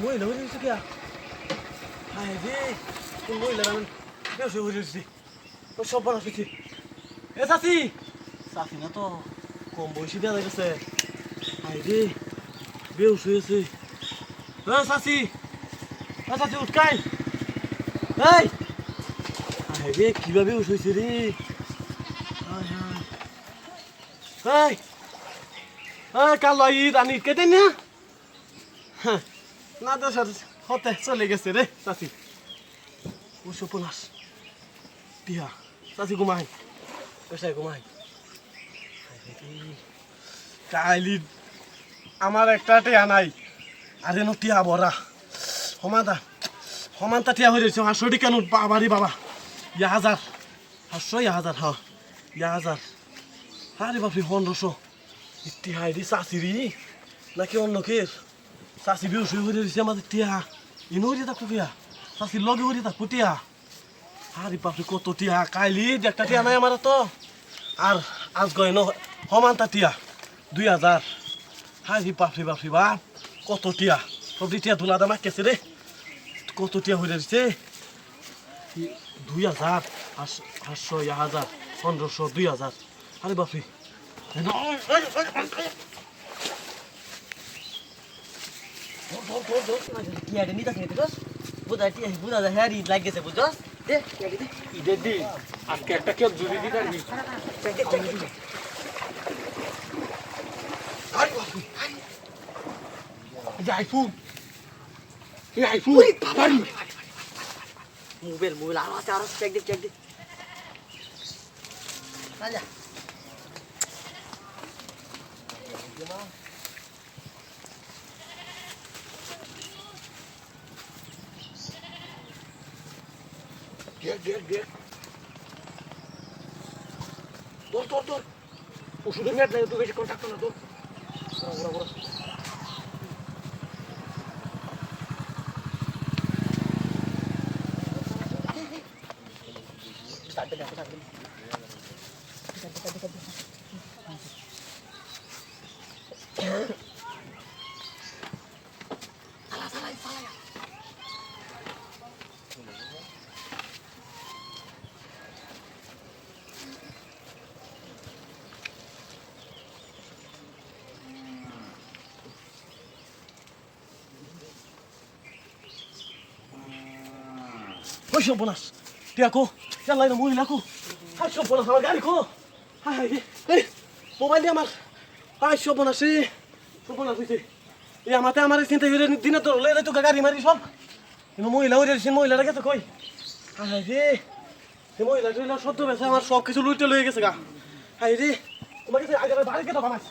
টিয়া হায় রে কোন মহিলা আমি বেশ হয়ে গেছি ও সব বানা পেয়েছি এ, চাচি! চাচি না তো কম বয়সী দেওয়া গেছে হায় রে বেউস হয়েছে এ চাচি! এ চাচি উঠকাই এই! হায় রে কীভাবে বেউস হয়েছে রে হায় হায়। এই! কালো আনি কেটে না? হ্যাঁ না স্যার হতে চলে গেছে রে, চাচি। ও সপনাস টিয়া, চাচি ঘুমাই পেশায় ঘুমাই কাইলি, আমার একটা টিয়া নাই। আর এনো টিয়া ভরা সমানটা সমানটা টিয়া হয়ে রয়েছে। হাঁসটি কেন বাবারি বাবা। ইয়া হাজার। হাঁসশো ইয়া হাজার হ ইয়া হাজার। আরে বাপরে পনেরোশো ইতিহাই দি চাষিরি নাকি অন্য কের? চাষি বিহু শুয়ে হয়ে দিছে আমাদের টিয়া ইনো হয়ে থাকব টিয়া চাষির লগে হয়ে থাকব টিয়া আরে বাপরে কত টিয়া কাইলি একটা টিয়া নাই আমার তো আর আজ গয় ন সমানটা টিয়া দুই হাজার হারি বাপরে বাপরে বাপ কত টিয়া সব টিয়া ধুলা দামা কেছে রে কত টিয়া হয়ে দিছে দুই হাজার আটশো এক হাজার পনেরোশো দুই হাজার আরে বাপরে টিয়াটা নিতে আসেনি বুঝছ বুঝা টিয়া বুঝা যায় হ্যাঁ লাগ গেছে বুঝছ দে টিয়াটা দে ঈদের দিন আজকে একটা কেউ জুড়ি দিতে পারবি আইফোন এই আইফোন বাবারি মোবাইল মোবাইল আরও আছে আরও চেক দে চেক দে রাজা দেখ দেখ দেখ তোর তোর তোর ওষুধের মেয়াদ নাই তুই বেশি কন্ট্যাক্ট না তোর বড় বড় স্টার্ট দে স্টার্ট দে ওই সর্বনাশ টিয়া কো চালাই না মহিলা কো হাই সর্বনাশ আমার গাড়ি কো হাই এই, মোবাইল দিয়ে আমার। হাই সর্বনাশ রে সর্বনাশ হয়েছে এই আমাতে আমার চিন্তা করে দিনে তো লে তো গাড়ি মারি সব। কিন্তু মহিলা ওই রেছেন মহিলাটা গেছে কই? হাই রে। এই মহিলা টহিলা সদ্য বেছে আমার সব কিছু লুইতে লয়ে গেছে গা। হাই রে। তোমার কাছে আগে বাড়ি কেটে বানাইছে।